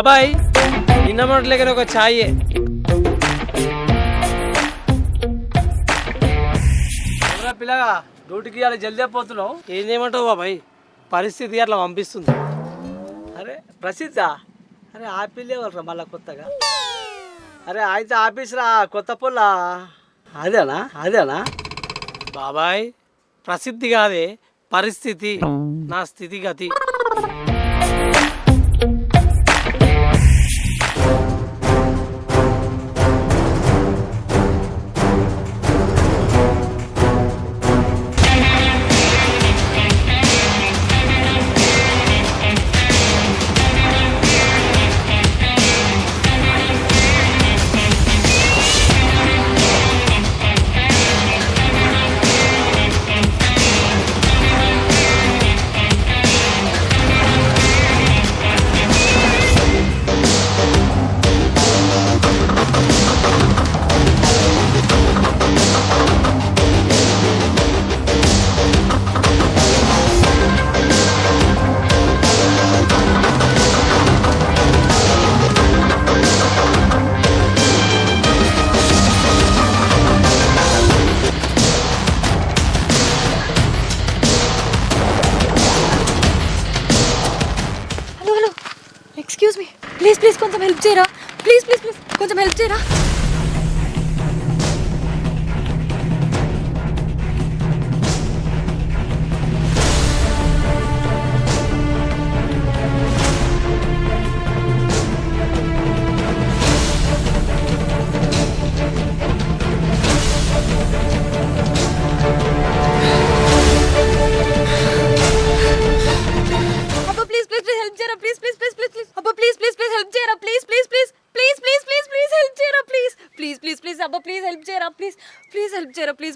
బాబాయ్ నిన్న మొదటి ఒక ఛాయే. ఎవరా పిల్లగా డ్యూటీకి అలా జల్దీ పోతున్నావు. ఏం చేయమంటావు బాబాయ్? పరిస్థితి అట్లా పంపిస్తుంది. అరే ప్రసిద్ధ? అరే ఆపిల్ ఇవ్వరా మళ్ళా కొత్తగా? అరే అయితే ఆఫీస్ రా కొత్త పొల్ల? అదేనా అదేనా? బాబాయ్ ప్రసిద్ధి కాదే పరిస్థితి నా స్థితిగతి. ప్లీజ్ ప్లీజ్ కొంచెం హెల్ప్ చేయరా? ప్లీజ్ ప్లీజ్ ప్లీజ్ కొంచెం హెల్ప్ చేయరా?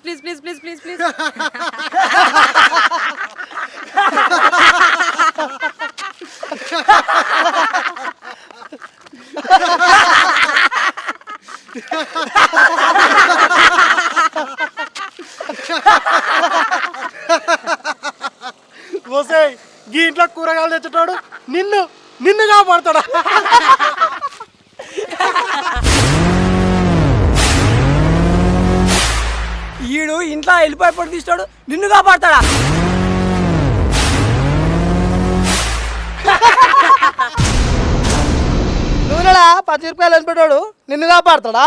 Please please please please please please గీ ఇంట్లో కూరగాయలు తెచ్చేటాడు నిన్ను నిన్ను కాపాడతాడా? నూనెలా పది రూపాయలు అనిపెట్టాడు నిన్ను కాపాడతాడా?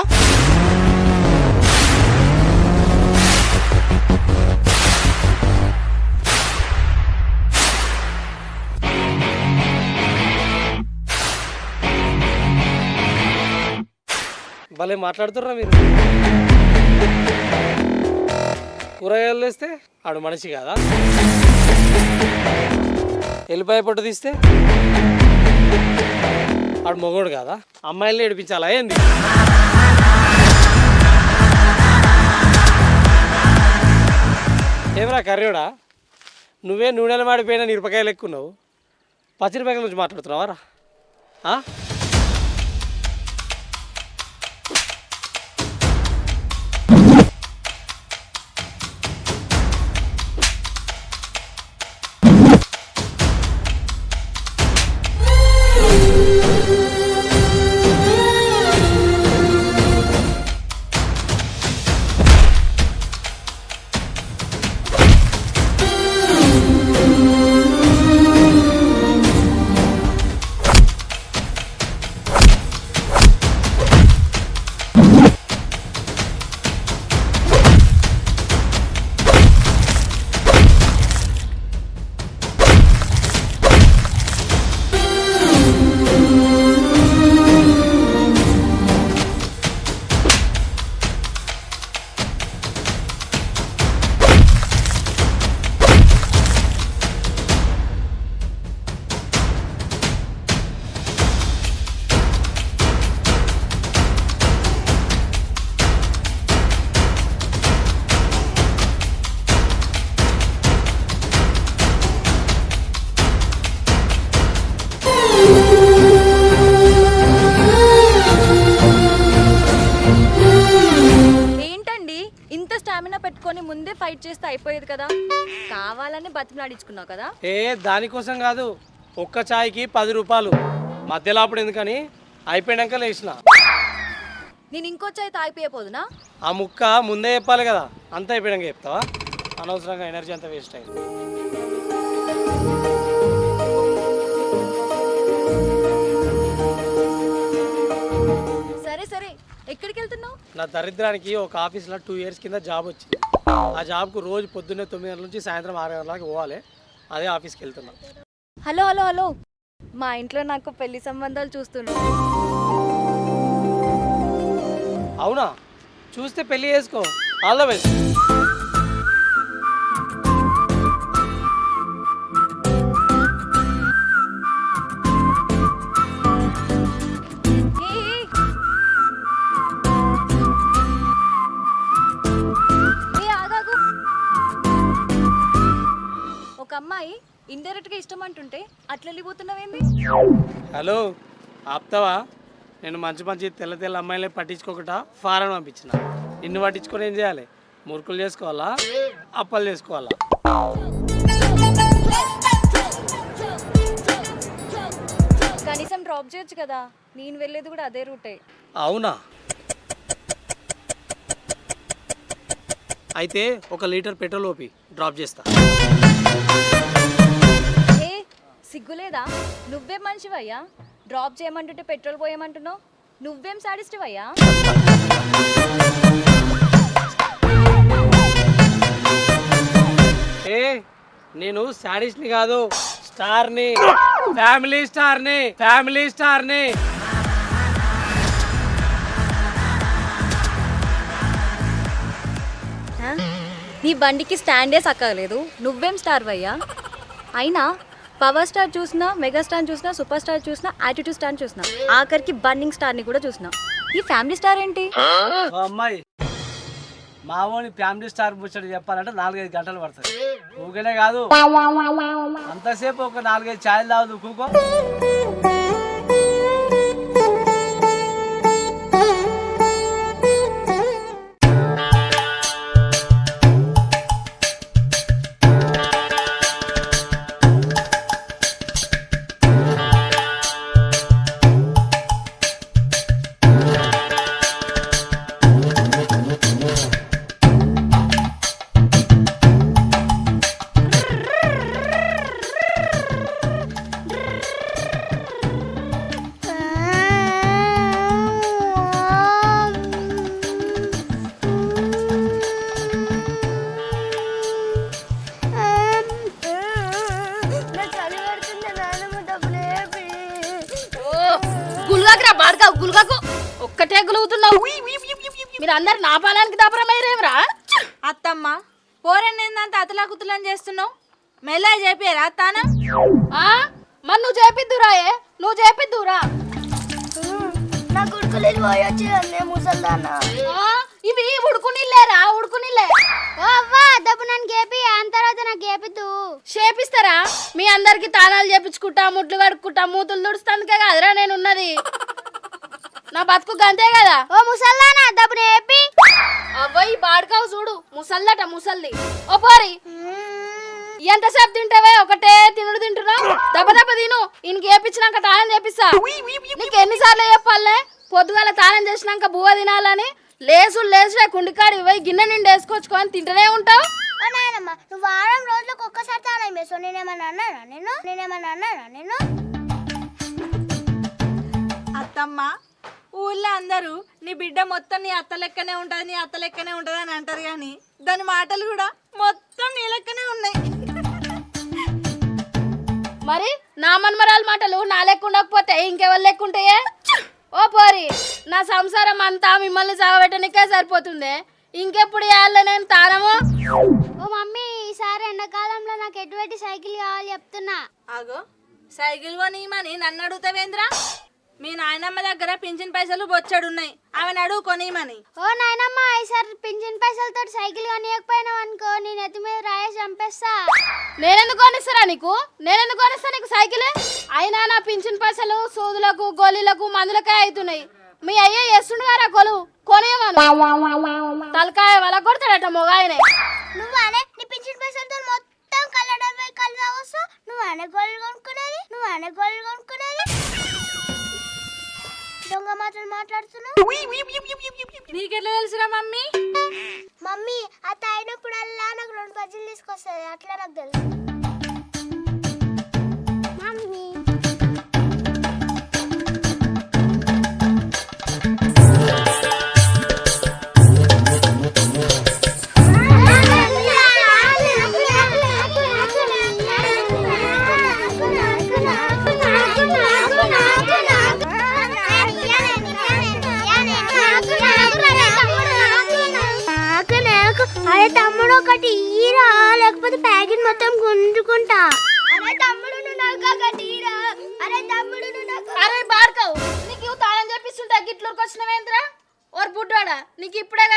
భలే మాట్లాడుతుర్రా మీరు. కూరగాయలు వేస్తే ఆడు మనిషి కాదా? ఎల్లిపాయ పొట్టు తీస్తే ఆడు మొగోడు కాదా? అమ్మాయిల్ని ఏడిపించాలా ఏంది? ఏమరా కర్రీడా? నువ్వే నూనెలు మాడిపోయిన మిరపకాయలు ఎక్కున్నావు పచ్చిమిరపకాయల నుంచి మాట్లాడుతున్నావా రా అయిపోయేది కదా. కావాలని బతిమలాడించుకున్నావు కదా. ఏ దానికోసం కాదు. ఒక్క చాయ్కి పది రూపాయలు. మధ్యలో అప్పుడు ఎందుకని? అయిపోయాక లేచిన. నేను ఇంకొచ్చి అయితే ఆగిపోయేపోదునా ఆ ముక్క ముందే చెప్పాలి కదా. అంతా అయిపోయాక చెప్తావా? అనవసరంగా ఎనర్జీ అంతా వేస్ట్ అయింది. సరే సరే. ఎక్కడికి వెళ్తున్నావు నా దరిద్రానికి ఒక ఆఫీస్లో టూ ఇయర్స్ కింద జాబ్ వచ్చింది. ఆ జాబ్కు రోజు పొద్దున్నే తొమ్మిది గంటల నుంచి సాయంత్రం ఆరు గంటలకు పోవాలి. అదే ఆఫీస్కి వెళ్తున్నా. Hello hello hello. మా ఇంట్లో నాకు పెళ్ళి సంబంధాలు చూస్తున్నాను అవునా? చూస్తే పెళ్ళి చేసుకో. ఆల్ ద బెస్ట్ ఇండైరెక్ట్గా ఇష్టం అంటుంటే అట్లా వెళ్ళిపోతున్నావేంది హలో ఆప్తావా? నేను మంచి మంచి తెల్ల తెల్ల అమ్మాయిలే పట్టించుకోకుండా ఫారెన్ పంపించిన. నిన్ను పట్టించుకొని ఏం చేయాలి? మురుకులు చేసుకోవాలా? అప్పలు చేసుకోవాలా? కనీసం డ్రాప్ చేయొచ్చు కదా. నేను వెళ్ళేది కూడా అదే రూటే. అవునా? అయితే ఒక లీటర్ పెట్రోల్ ఓపి డ్రాప్ చేస్తా. సిగ్గులేదా? నువ్వేం మనిషివయ్యా? డ్రాప్ చేయమంటుంటే పెట్రోల్ పోయమంటున్నావు? నువ్వేం సాడిస్టివయ్యా? ఏ నేను శాడిస్ట్ని కాదు స్టార్ని. Family స్టార్ని family స్టార్ని? నీ బండికి స్టాండే సక్కలేదు నువ్వేం స్టార్ వయ్యా అయినా పవర్ స్టార్ చూసినా మెగాస్టార్ చూసినా సూపర్ స్టార్ చూసినా యాటిట్యూడ్ స్టార్ చూసినా ఆఖరికి బన్నింగ్ స్టార్ని కూడా చూసినా. ఈ ఫ్యామిలీ స్టార్ ఏంటి? అమ్మాయి మావోని ఫ్యామిలీ స్టార్ ముచ్చట చెప్పాలంటే నాలుగైదు గంటలు పడుతుంది. ఊగనే కాదు అంతసేపు ఒక నాలుగైదు ఛాయలు తాగదు కూకో. బాడకావు గుల్గాకు? ఒక్కటే గులుగుతున్నావు మీరు అందరు నా పాలానికి దాపరమయ్యేరేమరా? అత్తమ్మ పోరన్ ఏందంత అతలాకుతలని చేస్తున్నావు? మెల్ల చెప్పారా తానం ఆ? మరి నువ్వు చేపిద్దురాయే నువ్వు చేపిద్దురా? నా కొడుకులు పోయొచ్చు అన్నే ముసల్దానా? ఆ? ఇవి ఉడుకునిల్లేరా ఉడుకునిల్లే ఓ అవ్వా దెబ్బ నన్ను కేపి అంత తర్వాత నాకు కేపిద్దు చేపిస్తారా? మీ అందరికి తానాలు చేపించుకుంటా ముట్లు కడుక్కుంటా మూతులు తుడుస్తానికే కదరా నేను ఉన్నది నా బతుకు గంతే కదా. ఓ ముసల్దానా దెబ్బ నేపి అవ్వయి బాడకావు చూడు. ముసల్లట ముసల్ది. ఓ పోరి. ఎంతసేపు తింటావే? ఒకటే తినుడు తింటున్నావు దెబ్బ దెబ్బ తిను. ఈయనకి ఏపించినాక తానం చేపిస్తా. నీకు ఎన్నిసార్లు చెప్పాలే? పొద్దుగాల తానం చేసినాక బువ్వ తినాలని. లేసులు లేచులే కుండికాడి పోయి గిన్నె నిండి వేసుకొచ్చుకొని తింటూనే ఉంటావు. నాయనమ్మ నువ్వు వారం రోజులకు ఒక్కసారి తానం వేసావు నేనేమన్నా అన్నానా నేను నేనేమన్నా అన్నానా నేను అత్తమ్మ ఊళ్ళో అందరూ నీ బిడ్డ మొత్తం నీ అత్త లెక్కనే ఉంటది నీ అత్త లెక్కనే ఉంటది అని అంటారు కానీ దాని మాటలు కూడా మొత్తం నీ లెక్కనే ఉన్నాయి. మరి నా మన్మరాల మాటలు నా లెక్క ఉండకపోతే ఇంకెవరు లెక్క ఉంటాయే? ఓ పోరి నా సంసారం అంతా మిమ్మల్ని సాగబెట్టనికే సరిపోతుంది? ఇంకెప్పుడు వేయాలి నేను తానము? ఓ మమ్మీ ఈసారి ఎండాకాలంలో నాకు ఎటువంటి సైకిల్ కావాలి చెప్తున్నా? ఆగో సైకిల్ కొనియమని నన్ను అడుగుతావేంద్రా? మీ నాయనమ్మ దగ్గర పింఛన్ పైసలు బొచ్చడున్నాయి. ఆమెను అడుగు కొనియమని ఓ నాయనమ్మ ఈసారి పింఛన్ పైసలతో సైకిల్ కొనియకపోయినావు అనుకో నేను ఎత్తి మీద రాయేసి చంపేస్తా. నేనెందుకు కొనిస్తారా నీకు? నేనెందుకు కొనిస్తా నీకు సైకిల్? అయినా నా పింఛన్ పైసలు సూదులకు గోళీలకు మందులకే అవుతున్నాయి. మీ అయ్య చేస్తుండు గారా కొలు కొనియమను. తలకాయ వల కొడతాడట మొగాయనే. నువ్వు అనే నీ పింఛన్ పైసలతో మొత్తం కళ్ళ డబ్బై కళ్ళు నువ్వు అనే గోళ్ళు కొనుక్కునేది? నువ్వు అనే గోళ్ళు కొనుక్కునేది? దొంగ మాటలు మాట్లాడుతున్నావు? నీకెట్లా తెలుసురా మమ్మీ? మమ్మీ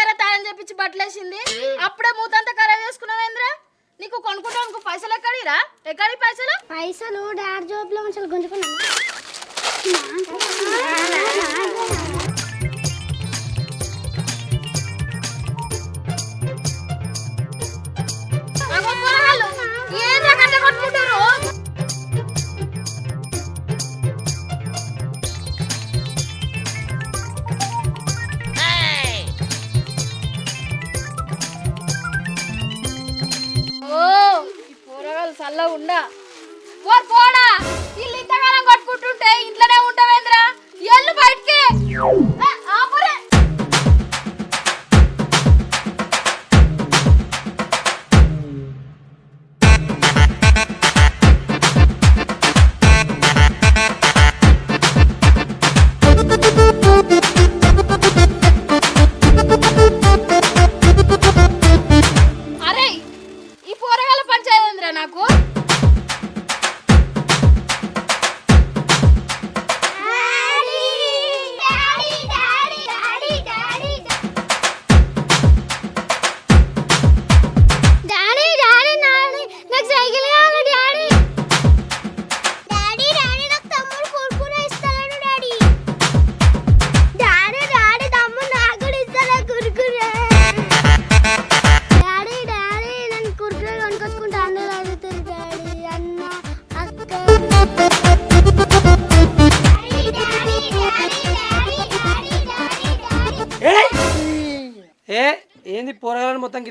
నీకు గారా తాళం చెప్పించి బట్టలేసింది అప్పుడే మూతంతా ఖరాబ్ చేసుకున్నావేంద్రా నీకు కొనుక్కుంటానికి పైసలు ఎక్కడిరా? ఎక్కడి పైసలు? పైసలు డాడ్ జాబ్లో మంచిగా గుంజుకున్నాను పోరగాళ్ళు ఉండా ఓర్ పోడా ఇల్లు ఇంతకాలం కొట్టుకుంటుంటే ఇంట్లోనే ఉంటావేంద్రా? ఎల్లు బయటికి.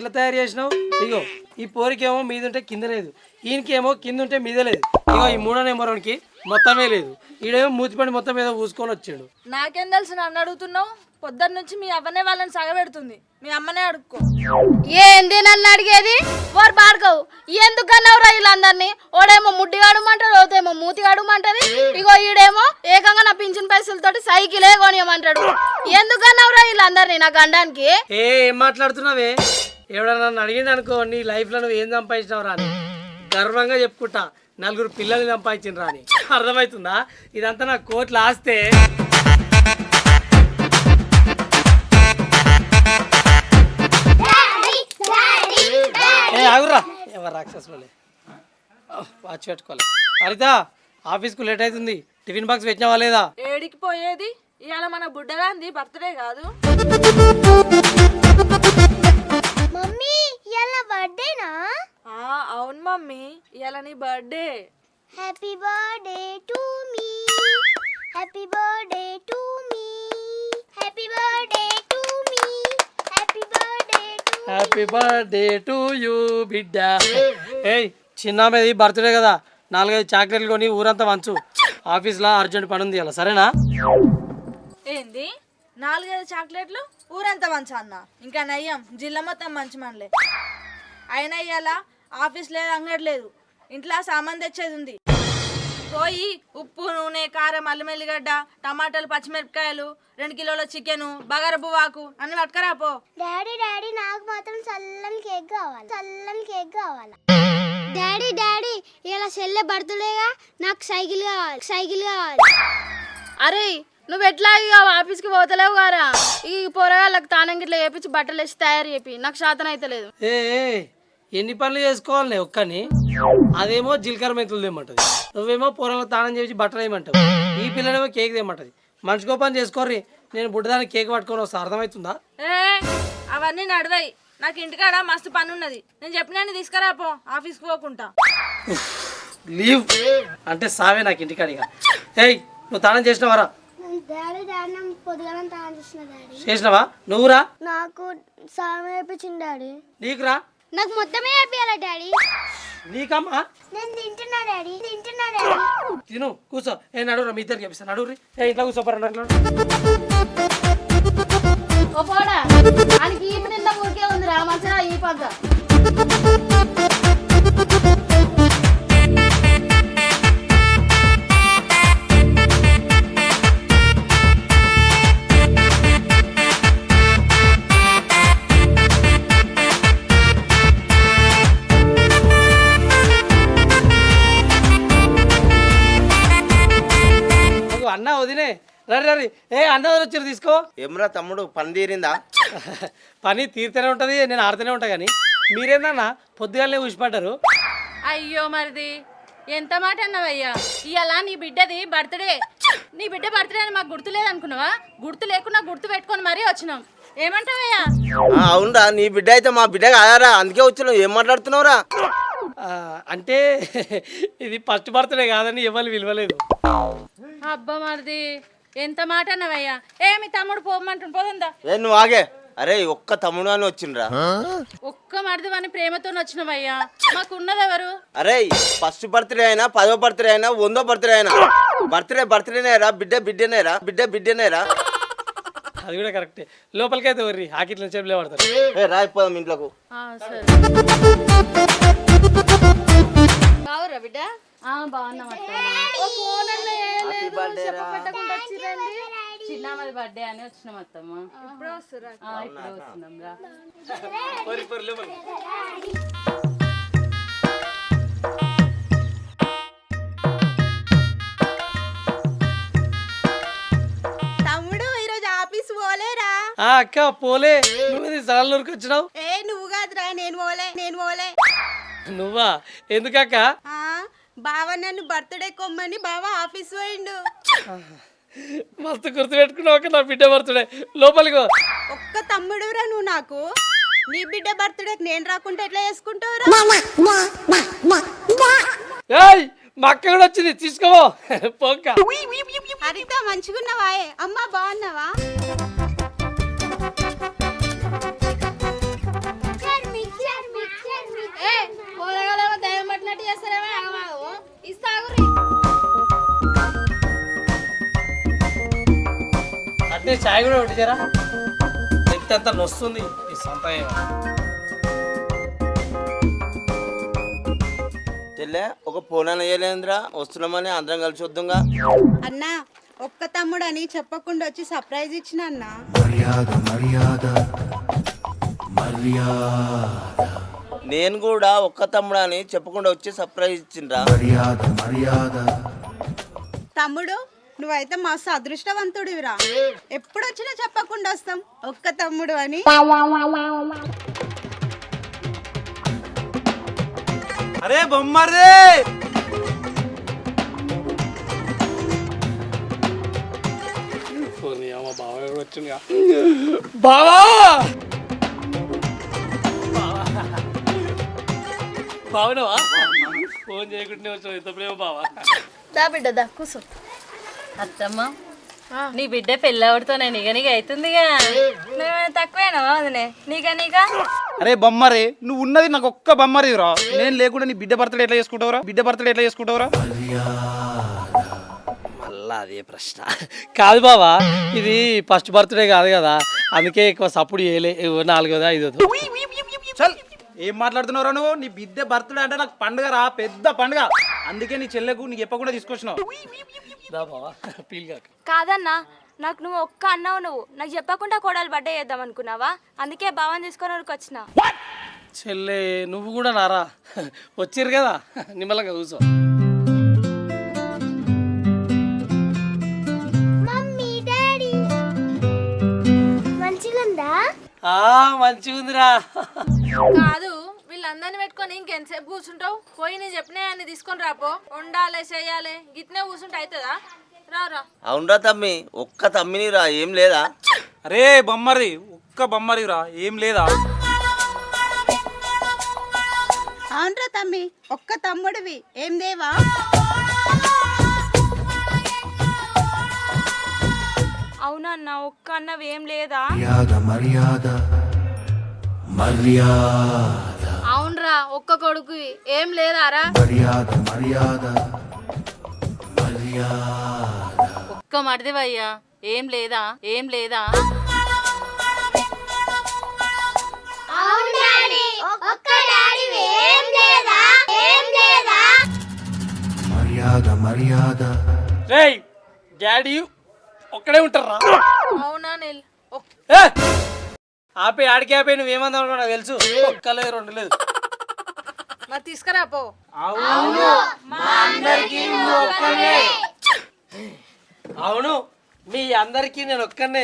గిట్ల తయారు చేసినావు? ఇగో ఈ పోరికేమో మీద ఉంటే కింద లేదు. ఈయనకేమో కింద ఉంటే మీద లేదు. ఇగో ఈ మూడో నెంబర్కి మొత్తమే లేదు. ఈడేమో మూతిపండి మొత్తం మీద పూసుకొని వచ్చిండు. నాకేం తెలుసు నన్ను అడుగుతున్నావు? పొద్దున్న నుంచి మీ అవ్వనే వాళ్ళని సగబెడుతుంది. మీ అమ్మనే అడుక్కో. ఏంది నన్ను అడిగేది? ఓర్ భార్గవ్ ఎందుకు అన్నావురా వీళ్ళందరినీ? ఓడేమో ముడ్డి గడుమంటాడు ఓతేమో మూతి గడుమంటది ఇగో ఈడేమో ఏకంగా నా పింఛన్ పైసలతోటి సైకిలే కొనియమంటాడు. ఎందుకు అన్నావురా వీళ్ళందరినీ నా గండానికి? ఏ ఏం మాట్లాడుతున్నావే? ఎవడన్నా నన్ను అడిగిండు అనుకో నీ లైఫ్లో నువ్వు ఏం సంపాదించినావు రా అని గర్వంగా చెప్పుకుంటా నలుగురు పిల్లల్ని సంపాదించిన అని అర్థమవుతుందా? ఇదంతా నా కోట్లు ఆస్తే. ఏ ఆగురా ఎవరు రాక్షసులే వాచ్ పెట్టుకోవాలి హరిత ఆఫీస్కు లేట్ అవుతుంది. టిఫిన్ బాక్స్ పెట్టినావా లేదా? ఏడికి పోయేది? ఇవాళ మన బుడ్డరాంది బర్త్డే కాదు. మమ్మీ ఇవాళ బర్త్డేనా? ఆ, అవును మమ్మీ. ఇవాళ నీ birthday. Happy birthday to me happy birthday to me happy birthday to me happy birthday to happy birthday to you బిడ్డ. ఏయ్ చిన్న మీది బర్త్డే కదా. నాలుగైదు చాక్లెట్లు కొని ఊరంతా వంచు. ఆఫీస్లో అర్జెంట్ పని ఉంది అలా సరేనా? ఏంది? నాలుగైదు చాక్లెట్లు ఊరంతా మంచి అన్న. ఇంకా నయ్యం జిల్లా మొత్తం మంచి మనలే. అయినా ఇవాళ ఆఫీస్ లేదు అంగడి లేదు. ఇంట్లో సామాన్ తెచ్చేది ఉంది. పోయి ఉప్పు నూనె కారం అల్లం ఎల్లిగడ్డ టమాటాలు పచ్చిమిరపకాయలు రెండు కిలోల చికెను బగార బువ్వాకు అన్ని పట్టుకరా పో. డాడీ డాడీ నాకు మాత్రం చల్లని కేక్ కావాలి. చల్లని కేక్ కావాలి. డాడీ డాడీ ఇలా చెల్లె బర్త్డేగా నాకు సైకిల్ కావాలి సైకిల్ కావాలి. అరే నువ్వు ఎట్లా ఇక ఆఫీస్కి పోతలేవు గారా? ఈ పోరగాళ్ళకి తానం గిట్ల చేపించి బట్టలు వేసి తయారు చేపి. నాకు శాతం అయితే లేదు. ఏ ఏ, ఎన్ని పనులు చేసుకోవాలి ఒక్కని అదేమో జీలకర్ర మెంతులు తెమ్మంటది. నువ్వేమో పొరలకు తానం చేసి బట్టలు వేయమంటావు. ఈ పిల్లనేమో కేక్ తెమ్మంటది. మనిషికో పని చేసుకోర్రి నేను బుడ్డదానికి కేక్ పట్టుకొని వస్తా. అర్థమవుతుందా? ఏ అవన్నీ నడవాయి నాకు ఇంటికాడ మస్తు పని ఉన్నది. నేను చెప్పినా తీసుకురా పో ఆఫీస్కి పోకుంటా. లీవ్. అంటే సావే నాకు ఇంటికాడిగా. ఏయ్ నువ్వు తానం చేసినవారా? డాడీ చేసిన చేసినావా? నువ్వురా? నాకు సాయం నేర్పించింది డాడీ. నీకురా? నాకు మొత్తమే అయిపోయాలి డాడీ? నీకమ్మా? నేను తింటున్నా డాడీ తింటున్నా డాడీ. తిను కూర్చో. ఏ నడురా మీ ఇద్దరికి చెప్పిస్తా. నడురి ఏ ఇంట్లో కూర్చోపరా నడు ఓ పోడా ఆయనకి ఈపు నిండా ఊరికే ఉంది రా మంచిగా ఈపు రరి రరి ఏ అన్న వచ్చారు తీసుకో. ఏమ్రా తమ్ముడు పని తీరిందా? పని తీరుతూనే ఉంటుంది నేను ఆడుతూనే ఉంటా కానీ మీరేందన్నా పొద్దుగాలనే ఊసిపడ్డారు? అయ్యో మరిది ఎంత మాట అన్నావయ్యా? ఇవాళ నీ బిడ్డది బర్త్డే. నీ బిడ్డ బర్త్డే అని మాకు గుర్తు లేదనుకున్నావా? గుర్తు లేకున్నా గుర్తు పెట్టుకొని మరీ వచ్చినాం. ఏమంటావయ్యా? ఆ, అవునరా నీ బిడ్డ అయితే మా బిడ్డ కాదారా? అందుకే వచ్చినావు ఏం మాట్లాడుతున్నావురా? ఆ, అంటే ఇది ఫస్ట్ బర్త్డే కాదని ఎవరు విలువలేదు. అబ్బా మరిది ఎంత మాట అన్నావయ్యా? ఏ మీ తమ్ముడు పోమంటుండు? పోదందా? ఏ నువ్వు ఆగే. అరే ఒక్క తమ్ముడు అని వచ్చిండ్రా. ఒక్క మరిది అని ప్రేమతో వచ్చినావయ్యా. మాకు ఉన్నది ఎవరు? అరే ఫస్ట్ బర్త్డే అయినా పదో బర్త్డే అయినా వందో బర్త్డే అయినా. బర్త్డే బర్త్డేనేరా బిడ్డ బిడ్డనేరా బిడ్డ బిడ్డనేరా అది కూడా కరెక్టే. లోపలికైతే వర్రి ఆకిట్ల చెప్పులే పడతారు ఏ రాయిపోదాం ఇంట్లోకు. ఆ, సరే. బావురా బిడ్డ? ఆ, బాగున్నాం అత్త ఓ ఫోన్ అన్న ఏం లేదు బర్త్డే వచ్చిరండి చిన్నమ్మది బర్త్డే అని వచ్చినాం అత్తమ్మ. ఇప్పుడు వస్తురా ఇప్పుడు వస్తున్నాం రా. తమ్ముడు ఈరోజు ఆఫీస్ పోలేరా? ఆ అక్క పోలే. నువ్వు సడన్లోకి వచ్చినావు ఏ నువ్వు కాదురా నేను పోలే నేను పోలే. నువ్వా? ఎందుకక్క? ఆ, బావ నన్ను బర్త్డే కొమ్మని బావ ఆఫీస్ పోయిండు. మస్తు గుర్తు పెట్టుకున్నావు అక్క నా బిడ్డ బర్త్డే. లోపలికి. ఒక్క తమ్ముడురా నువ్వు నాకు? నీ బిడ్డ బర్త్డేకి నేను రాకుంటే ఎట్లా చేసుకుంటావురా? ఏయ్ మా అక్క కూడా వచ్చింది తీసుకోవో పోక్క హరిత మంచిగున్నావా? ఏ? అమ్మా బాగున్నావా? ఏ దయ్యం పట్టినట్టు చేస్తారేమో ఆగమాగము ఇస్తాగురి అంటే చాయ్ కూడా పెట్టించారా? ఎంత అంత నొస్తుంది ఈ సంతాయం. చెల్లె ఒక ఫోన్ వేయలేదురా వస్తున్నామని అందరం కలిసి వద్దాంగా. అన్నా ఒక్క తమ్ముడు అని చెప్పకుండా వచ్చి సర్ప్రైజ్ ఇచ్చిన అన్నా. నేను కూడా ఒక్క తమ్ముడు అని చెప్పకుండా వచ్చి సర్ప్రైజ్ ఇచ్చిండ్రా. తమ్ముడు నువ్వైతే మస్తు అదృష్టవంతుడివిరా. ఎప్పుడు వచ్చినా చెప్పకుండా వస్తాం ఒక్క తమ్ముడు అని. అరే అమ్మ బావ ఫోన్ చేయకుండానే వచ్చావు. ఎంత ప్రేమ బావా. దా బిడ్డ దా కూర్చో అత్తమ్మ నీ బిడ్డ పెళ్ళవడితోనే నిగ నిగ అవుతుందిగా నువ్వేమైనా తక్కువేనా వదినే నీకా నీకా? అరే బొమ్మరే నువ్వు ఉన్నది నాకు ఒక్క బొమ్మరి రా నేను లేకుండా నీ బిడ్డ బర్త్డే ఎట్లా చేసుకుంటావురా? బిడ్డ బర్త్డే ఎట్లా చేసుకుంటావురా? మళ్ళా అదే ప్రశ్న. కాదు బావా ఇది ఫస్ట్ బర్త్డే కాదు కదా. అందుకే ఎక్కువ సప్పుడు చేయలే నాలుగోదా ఐదోదో. చల్. ఏం మాట్లాడుతున్నావురా నువ్వు? నీ బిడ్డ బర్త్డే అంటే నాకు పండుగ రా పెద్ద పండుగ. అందుకే నీ చెల్లెకు నీకు చెప్పకుండా తీసుకొచ్చినావు. కాదన్నా నాకు నువ్వు ఒక్క అన్నావు నువ్వు. నాకు చెప్పకుండా కోడలు బర్త్డే చేద్దాం అనుకున్నావా? అందుకే భావం తీసుకొని ఊరికి వచ్చిన. చెల్లె నువ్వు కూడా నారా వచ్చిర్రు కదా? నిమ్మలంగా కూర్చో. Mummy daddy. మంచిగుందా? ఆ మంచిగుందిరా. కాదు వీళ్ళందరిని పెట్టుకొని ఇంకెంతసేపు కూర్చుంటావు? పోయి నేను చెప్పిన అన్ని తీసుకొని రాపో వండాలి చేయాలి. గిట్నే కూర్చుంటే అవుతుందా రా రా. అవునరా తమ్మి ఒక్క తమ్మిని రా ఏం లేదా? అరే బొమ్మరి ఒక్క బొమ్మరి రా ఏం లేదా? అవునరా తమ్మి ఒక్క తమ్ముడివి ఏం దేవా? అవునన్నా ఒక్క అన్నవి ఏం లేదా అవునరా ఒక్క కొడుకు ఏం లేదారా? ఒక్క మడిదివయ్యా ఏం లేదా ఏం లేదా? అవును డాడీ ఒక్క డాడీ ఏం లేదా ఏం లేదా? రేయ్ డాడీ ఒక్కడే ఉంటారా? అవునా నెల్? ఏ! ఆపే ఆడికి ఆపే నువ్వేమందావు నాకు తెలుసు. ఒక్కలే రెండు లేదు. మరి తీసుకురా పో. అవును. మీ అందరికీ నేను ఒక్కనే.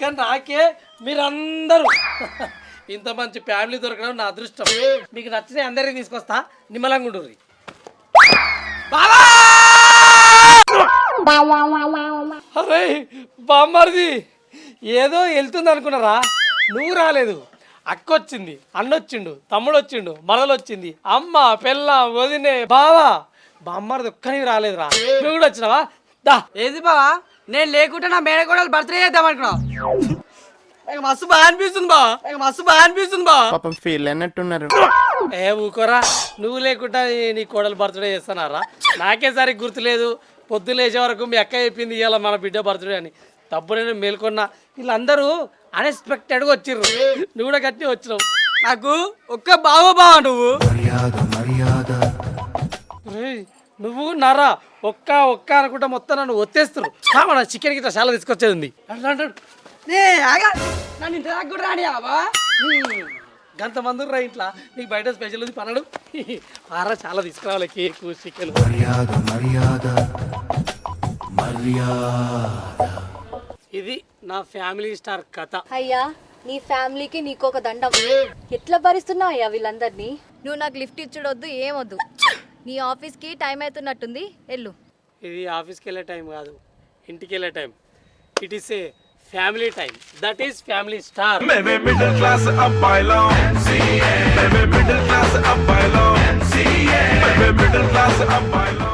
కానీ నాకే మీరందరూ. ఇంత మంచి ఫ్యామిలీ దొరకడం నా అదృష్టం. మీకు నచ్చిన అందరికి తీసుకొస్తా. నిమ్మలంగా ఉండుర్రి. అరే బామ్మర్ది ఏదో వెళ్తుంది అనుకున్నారా నువ్వు రాలేదు. అక్క వచ్చింది అన్న వచ్చిండు తమ్ముడు వచ్చిండు మరదలు వచ్చింది అమ్మ పెళ్ళ వదినే బావా. బామ్మర్ది ఒక్కని రాలేదురా. నువ్వు కూడా వచ్చినావా? దా. ఏది బావా? నేను లేకుంటే నా మేడకోడలు బర్త్డే చేద్దాం అనుకున్నావు. నాకు మస్తు బాగా అనిపిస్తుంది బా మస్తు బాగా అనిపిస్తుంది బా పాపం ఫీల్ అయినట్టున్నారు. ఏ ఊకోరా. నువ్వు లేకుండా నీ- కోడలు బర్త్డే చేస్తున్నారా? నాకే సరిగ్గా గుర్తులేదు. పొద్దున్న లేచే వరకు మీ అక్క చెప్పింది ఇవాళ మన బిడ్డ బర్త్డే అని. తప్పు నేను మేల్కొన్నా. వీళ్ళందరూ అన్ఎక్స్పెక్టెడ్గా వచ్చిర్రు. నువ్వు కూడా గట్టి వచ్చినావు. నాకు ఒక్క బావ బావ నువ్వు. నువ్వు నారా. ఒక్క ఒక్క అనుకుంటా మొత్తం నన్ను ఒత్తేస్తున్నారు కామన్నా చికెన్ గిట్ట చాలా తీసుకొచ్చేది ఉంది. గంత మంది రా ఇంట్లో. నీకు బయట స్పెషల్ ఉంది పనడు ఆరా చాలా తీసుకురావాలి కేక్ చికెన్. ఇది నా ఫ్యామిలీ స్టార్ కథ. అయ్యా నీ ఫ్యామిలీకి నీకు ఒక దండం. ఎట్లా భరిస్తున్నావు అయ్యా వీళ్ళందరినీ? నువ్వు నాకు లిఫ్ట్ ఇచ్చుడొద్దు ఏమొద్దు. నీ ఆఫీస్కి టైం అవుతున్నట్టుంది వెళ్ళు ఇది ఆఫీస్కి వెళ్ళే టైం. కాదు ఇంటికి వెళ్ళే time it is a family time that is family star middle class middle class middle class అబ్బాయిలో